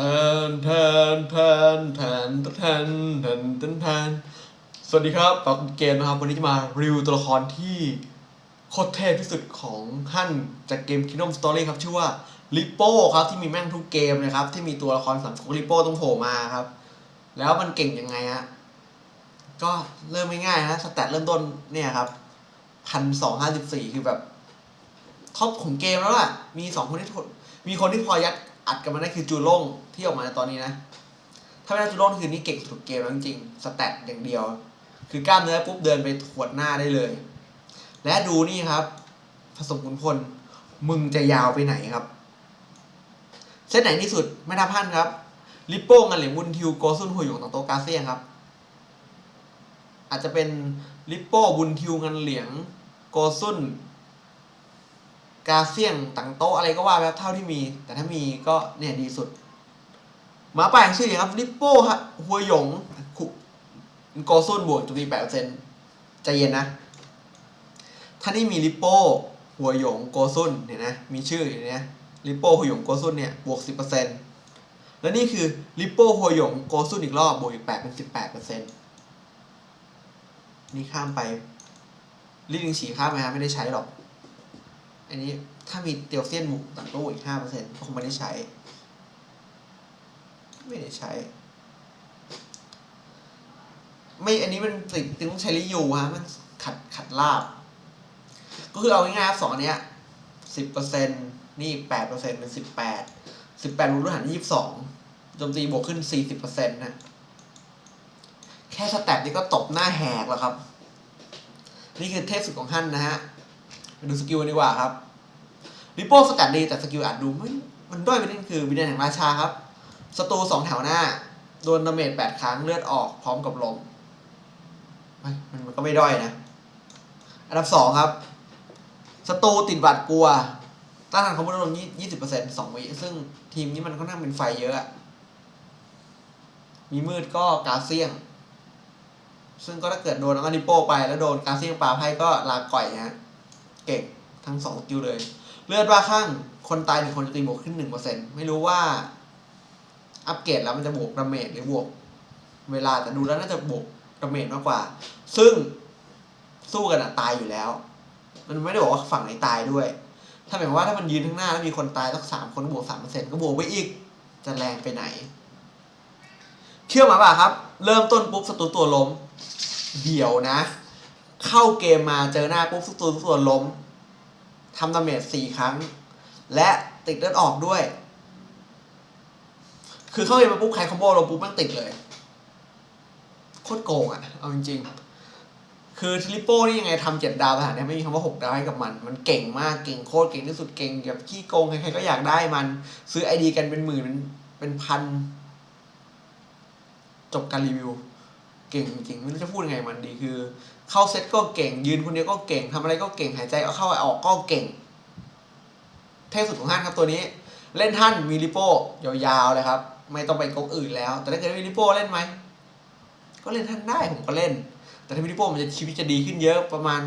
ทนทนทนทนทนทนทนทนทนสวัสดีครับปากเกมนะครับวันนี้จะมารีวิวตัวละครที่โคตรเทพที่สุดของท่นจากเกม Kingdom Story ครับชื่อว่าลิโป้ครับที่มีแม่งทุกเกมนะครับ ที่มีตัวละครสำคัญของลิโป้ต้องโผล่มาครับ แล้วมันเก่งยังไงฮะก็เริ่มง่ายๆนะสแตทเริ่มต้นเนี่ยครับพันสองห้าสิบสี่คือแบบท็อปของเกมแล้วอะมีสองคนที่มีคนที่พอยัด อัดกันมาได้คือจูโล่งที่ออกมาในตอนนี้นะ ถ้าไม่ได้จูโล่งคือนี่เก่งสุดเกมแล้วจริงๆสแตทอย่างเดียว คือกล้ามเนื้อปุ๊บเดินไปถวดหน้าได้เลย และดูนี่ครับ ผสมขุนพลมึงจะยาวไปไหนครับ เส้นไหนที่สุดไม่น่าพลาดครับ ลิปโป้งันเหลียงบุญทิวโกซุนหัวหยงต่างโตกาเซียครับ อาจจะเป็นลิปโป้บุญทิวงันเหลียงโกซุน กาเซียงต่างโตอะไรก็ว่าไปครับเท่าที่มี แต่ถ้ามีก็เนี่ยดีสุดหมาป่าแห่งชื่อครับลิปโป้ฮะหัวหยงคุโกซุนบวกจุดตีแปดเปอร์เซ็นต์ใจเย็นนะ ถ้านี่มีลิปโป้หัวหยงโกซุนเนี่ยนะมีชื่ออย่างเนี้ยลิปโป้หัวหยงโกซุนเนี่ยบวกสิบเปอร์เซ็นต์แล้วนี่คือลิปโป้หัวหยงโกซุนอีกรอบบวกอีกแปดเป็นสิบแปดเปอร์เซ็นต์นี่ข้ามไปลิลิงฉีข้ามไปฮะไม่ได้ใช้หรอก อันนี้ถ้ามีเตียวเซียนหมุกต่างตู้อีกห้าเปอร์เซ็นต์คงไม่ได้ใช้ ไม่ได้ใช้ ไม่อันนี้มันติดต้องใช้ลิยูฮะมันขัดขัดลาบ ก็คือเอาง่ายๆสองเนี้ยสิบเปอร์เซ็นต์นี่แปดเปอร์เซ็นต์เป็นสิบแปดสิบแปดบวกด้วยหารยี่สิบสองโจมตีบวกขึ้นสี่สิบเปอร์เซ็นต์นะแค่สแตปนี่ก็ตบหน้าแหกแล้วครับ นี่คือเทพสุดของท่านนะฮะ ดูสกิลดีกว่าครับริปโป้สแตทดีแต่สกิลอาจดูไม่มันด้อยไปนิดคือวิญญาณแห่งราชาครับศัตรูสองแถวหน้า โดนดาเมจแปดครั้งเลือดออกพร้อมกับลมมันมันก็ไม่ด้อยนะ อันดับสองครับศัตรูติดบาดกลัวต้านทานคอมโบลมยี่สิบเปอร์เซ็นต์สองวิซึ่งทีมนี้มันค่อนข้างเป็นไฟเยอะ มีมืดก็กาเซียง ซึ่งก็ถ้าเกิดโดนน้องอนิโป้ไปแล้วโดนกาเซียงปาไพ่ก็ลาก่อยฮะ เก่งทั้งสองสกิลเลย เลือดว่าข้างคนตายหนึ่งคนจะตีบวกขึ้นหนึ่งเปอร์เซ็นไม่รู้ว่า อัปเกรดแล้วมันจะบวกดาเมจหรือบวก เวลาแต่ดูแล้วน่าจะบวกดาเมจมากกว่า ซึ่งสู้กันอะตายอยู่แล้ว มันไม่ได้บอกว่าฝั่งไหนตายด้วย ถ้าหมายว่าถ้ามันยืนข้างหน้าแล้วมีคนตายสักสามคนก็บวกสามเปอร์เซ็นก็บวกไปอีก จะแรงไปไหน เชื่อมาป่ะครับ เริ่มต้นปุ๊บศัตรูตัวล้มเดี๋ยวนะ เข้าเกมมาเจอหน้าปุ๊บศัตรูตัวล้มทำดาเมจสี่ครั้ง และติดเลือดออกด้วย คือเข้าเกมมาปุ๊บใครคอมโบลงปุ๊บมันติดเลยโคตรโกงอะ เอาจริงๆ คือทริปโป้นี่ยังไงทำเจ็ดดาวขนาดนี้ไม่มีคำว่าหกดาวให้กับมัน มันเก่งมาก เก่งโคตรเก่งที่สุด เก่งแบบขี้โกงใครๆก็อยากได้มัน ซื้อไอดีกันเป็นหมื่นเป็นเป็นพัน จบการรีวิว ก่งจริงๆไม่รู้จะพูดยังไงมันดีคือ เข้าเซตก็เก่ง ยืนคนเดียวก็เก่งทำอะไรก็เก่งหายใจเอาเข้าออกก็เก่ง เทพสุดของท่านครับตัวนี้ เล่นท่านมีริโป้ยาวๆเลยครับ ไม่ต้องไปก๊กอื่นแล้ว แต่ถ้าเกิดมีริโป้เล่นไหมก็เล่นท่านได้ผมก็เล่น แต่ถ้ามีริโป้มันจะชีวิตจะดีขึ้นเยอะประมาณ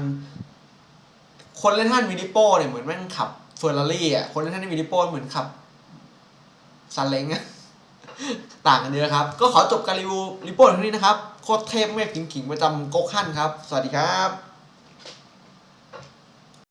คนเล่นท่านมีริโป้เนี่ยเหมือนแม่งขับเฟอร์รารี่อะคนเล่นท่านมีริโป้เหมือนขับซาเล้งอะ ต่างกันเยอะครับ ก็ขอจบการรีวิวริโป้เท่านี้นะครับ โคตรเทพเมฆขิงๆประจำโกคันครับ สวัสดีครับ